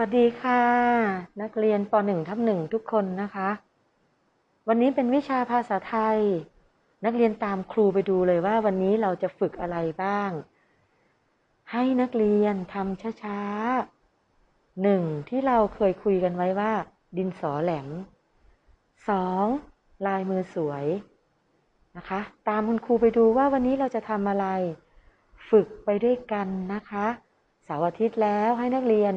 วัสดีค่ะ นักเรียนป .1 ทับ1ทุกคนนะคะ วันนี้เป็นวิชาภาษาไทย นักเรียนตามครูไปดูเลยว่าวันนี้เราจะฝึกอะไรบ้าง ให้นักเรียนทำช้าๆหนึ่งที่เราเคยคุยกันไว้ว่า ดินสอแหลมสองลายมือสวยนะคะ ตามคุณครูไปดูว่าวันนี้เราจะทำอะไร ฝึกไปด้วยกันนะคะเสาร์อาทิตย์แล้วให้นักเรียน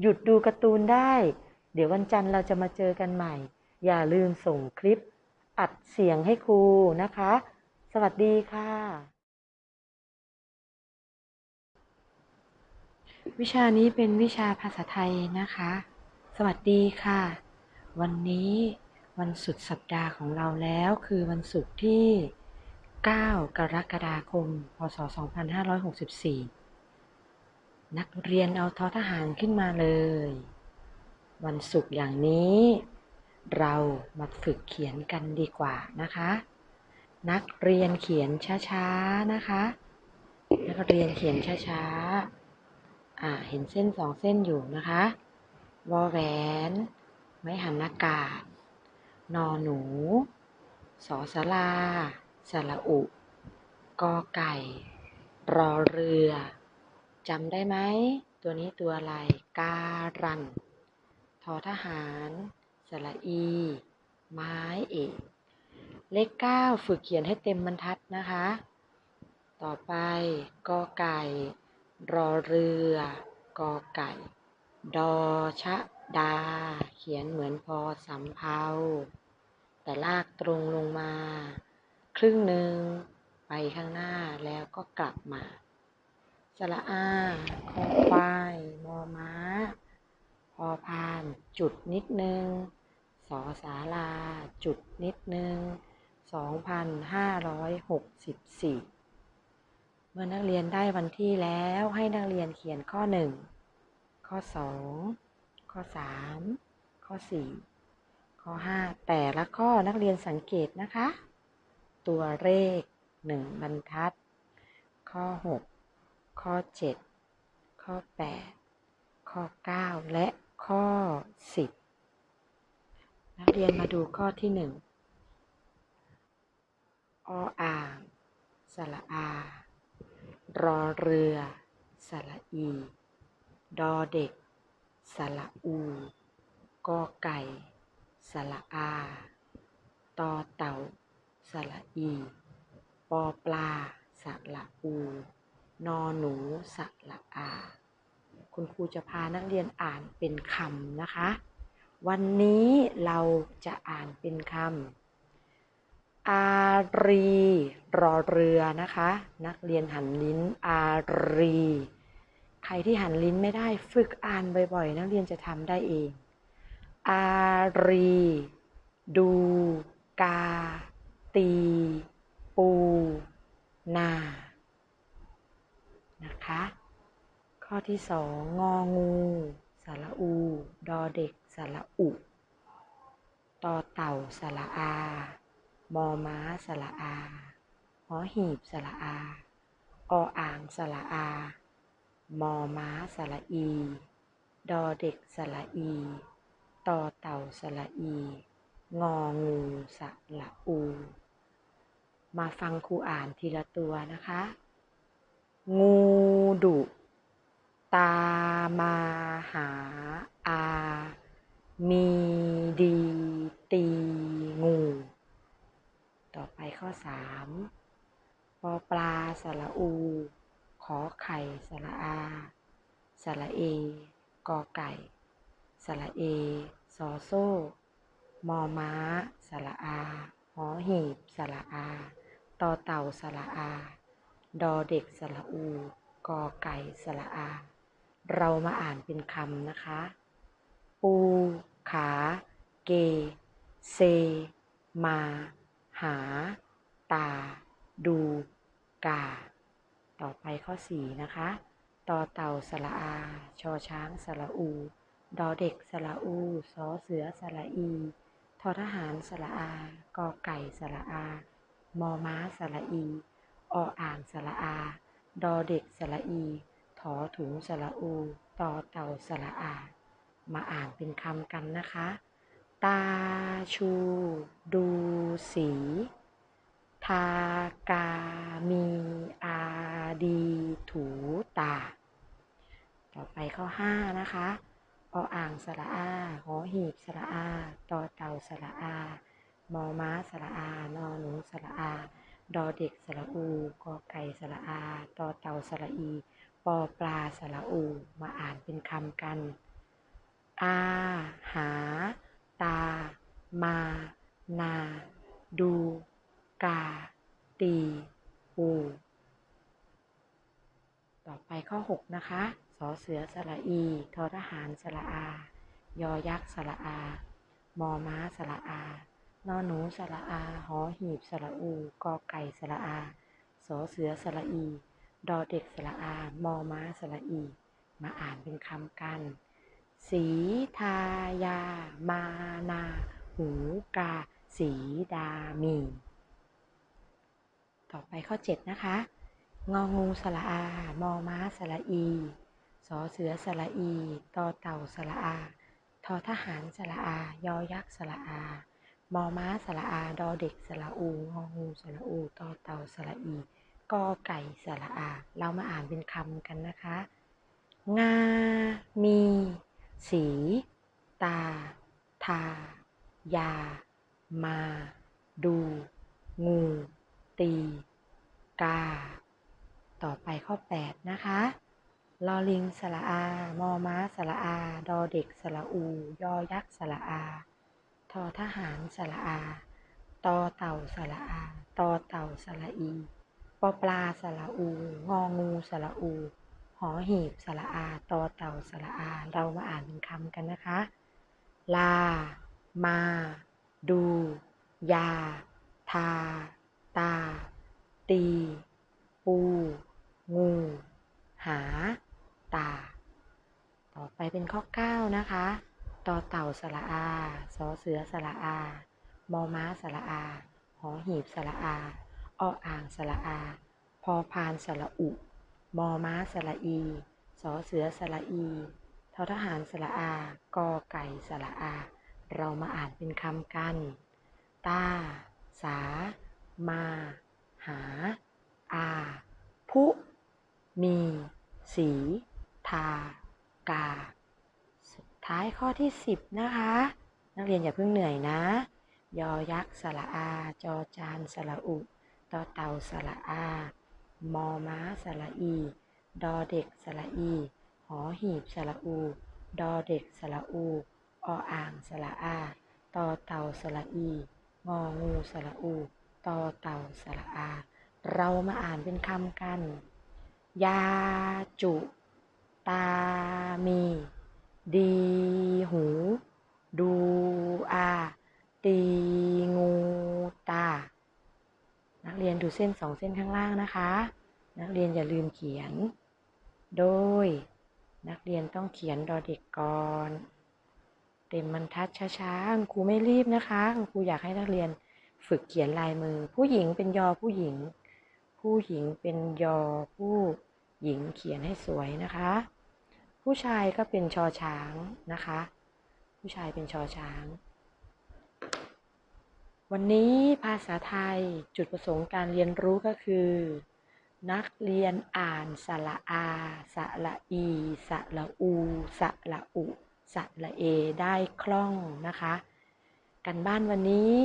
หยุดดูการ์ตูนได้ เดี๋ยววันจันทร์เราจะมาเจอกันใหม่ อย่าลืมส่งคลิป อัดเสียงให้ครูนะคะ สวัสดีค่ะ วิชานี้เป็นวิชาภาษาไทยนะคะ สวัสดีค่ะ วันนี้วันสุดสัปดาห์ของเราแล้วคือวันศุกร์ที่ 9 กรกฎาคม พศ 2564 นักเรียนเอาทอทหารขึ้นมาเลย วันศุกร์อย่างนี้ เรามาฝึกเขียนกันดีกว่านะคะ นักเรียนเขียนช้าๆนะคะ นักเรียนเขียนช้าๆอ่าเห็นเส้นสองเส้นอยู่นะคะวอแหวน ไม้หันอากาศ นอหนู สอสลาสระอุกอไก่ รอเรือ จำได้ไหม ตัวนี้ตัวอะไร การัน ทอทหาร สระอี ไม้เอก เลขเก้าฝึกเขียนให้เต็มบรรทัดนะคะ ต่อไปกอไก่ รอเรือ กอไก่ ดอชะดา เขียนเหมือนพอสำเพาแต่ลากตรงลงมา ครึ่งหนึ่งไปข้างหน้าแล้วก็กลับมา สระอาคอควายมอม้า พอพาน จุดนิดนึง สอสาลา จุดนิดนึง 2,564 เมื่อนักเรียนได้วันที่แล้วให้นักเรียนเขียนข้อ 1 ข้อ 2 ข้อ 3 ข้อ 4 ข้อ 5 แต่ละข้อนักเรียนสังเกตนะคะ ตัวเลข 1 บรรทัด ข้อ 6 ข้อ 7 ข้อ 8 ข้อ 9 และข้อ 10 นักเรียนมาดูข้อที่ 1 ออ่างสระอา รอเรือสระอี ดอเด็กสระอูกอไก่ สระอาตอเต่า สระอี ปอปลา สระอู นอหนูสระอา คุณครูจะพานักเรียนอ่านเป็นคำนะคะ วันนี้เราจะอ่านเป็นคำอารีรอเรือนะคะ นักเรียนหันลิ้นอารี ใครที่หันลิ้นไม่ได้ฝึกอ่านบ่อยๆ นักเรียนจะทำได้เอง อารี ดูกา ตี ปู นา นะคะ ข้อที่สองงองู สระอู ดอเด็ก สระอุต่อเต่า สระอา มอม้า สระอาหอหีบ สระอา ออ่าง สระอา มอม้า สระอี ดอเด็ก สระอีต่อเต่า สระอี งองู สระอู มาฟังครูอ่านทีละตัวนะคะ งูดุ ตามาหาอา มีดีตีงู ต่อไปข้อสามปอปลาสระอู ขอไข่สระอา สระเอ กอไก่ สระเอสอโซ่ มอม้า สระอา หอหีบ สระอา ต่อเต่า สระอา ดอเด็กสระอู กอไก่สระอา เรามาอ่านเป็นคำนะคะ ปู ขา เก เซ มา หา ตา ดู กา ต่อไปข้อสี่นะคะต่อเต่าสระอา ชอช้างสระอู ดอเด็กสระอูสอเสือสระอี ทอทหารสระอา กอไก่สระอา มอม้าสระอี ออ่างสระอา ดอเด็กสระอี ถอถุงสระอู ต่อเต่าสระอา มาอ่านเป็นคำกันนะคะ ตาชู ดูสี ทากามี อาดี ถูตา ต่อไปข้อ5นะคะออ่างสระอาหอหีบสระอา ต่อเต่าสระอา มอม้าสระอา นอหนูสระอา ดอเด็กสระอูกอไก่สระอาตอเต่าสระอี ปอปลาสระอู มาอ่านเป็นคำกัน อาหา ตา มา นา ดู กา ตีอูต่อไปข้อ 6 นะคะ สอเสือสระอี ทอทหารสระอา ยอยักษ์สระอา มอม้าสระอา นอหนูสระอา หอหีบสระอู กอไก่สระอา สอเสือสระอี ดอเด็กสระอา มอม้าสระอี มาอ่านเป็นคำกัน สีทายา มานา หูกา สีดามี ต่อไปข้อ 7 นะคะ งองูสระอา มอม้าสระอี สอเสือสระอี ตอเต่าสระอา ทอทหารสระอา ยอยักษ์สระอา มอม้าสระอา ดอเด็กสระอู งองูสระอูตอเต่าสระอี กอไก่สระอา เรามาอ่านเป็นคำกันนะคะ งา มี สี ตา ทา ยา มา ดู งู ตี กา ต่อไปข้อ 8 นะคะลอลิงสระอา มอม้าสระอา ดอเด็กสระอู ยอยักษ์สระอา ทอทหารสระอา ตอเต่าสระอา ตอเต่าสระอี ปอปลาสระอู งองูสระอู หอหีบสระอา ตอเต่าสระอา เรามาอ่านเป็นคำกันนะคะ ลา มา ดู ยา ทา ตา ตี ปู งู หา ตา ต่อไปเป็นข้อ 9 นะคะ ต่อเต่าสระอาสอเสือสระอา มอม้าสระอา หอหีบสระอาออ่างสระอา พอพานสระอุ มอม้าสระอี สอเสือสระอีททหารสระอา กอไก่สระอา เรามาอ่านเป็นคำกัน ตา สา มา หา อา พุ มี สี ทา กา ท้ายข้อที่ 10 นะคะ นักเรียนอย่าเพิ่งเหนื่อยนะ ยอยักษ์สระอา จอจานสระอุต่อเต่าสระอา มอม้าสระอี ดอเด็กสระอี หอหีบสระอู ดอเด็กสระอู ออ่างสระอาต่อเต่าสระอี งองูสระอูต่อเต่าสระอา เรามาอ่านเป็นคำกัน ยาจุ ตามี ดี หู ดูอา ตี งู ตา นักเรียนดูเส้นสองเส้นข้างล่างนะคะ นักเรียนอย่าลืมเขียน โดย นักเรียนต้องเขียนดอเด็กก่อนเต็มบรรทัดช้าๆครูไม่รีบนะคะครูอยากให้นักเรียนฝึกเขียนลายมือ ผู้หญิงเป็นยอผู้หญิง ผู้หญิงเป็นยอผู้หญิงเขียนให้สวยนะคะ ผู้ชายก็เป็นชอช้างนะคะ ผู้ชายเป็นชอช้าง วันนี้ภาษาไทยจุดประสงค์การเรียนรู้ก็คือ นักเรียนอ่านสระอาสระอีสระอูสระอุสระเอได้คล่องนะคะ กันบ้านวันนี้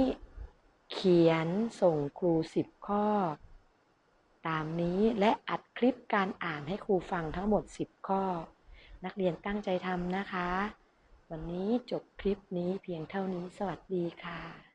เขียนส่งครูสิบข้อ ตามนี้และอัดคลิปการอ่านให้ครูฟังทั้งหมด 10 ข้อ นักเรียนตั้งใจทำนะคะ วันนี้จบคลิปนี้เพียงเท่านี้สวัสดีค่ะ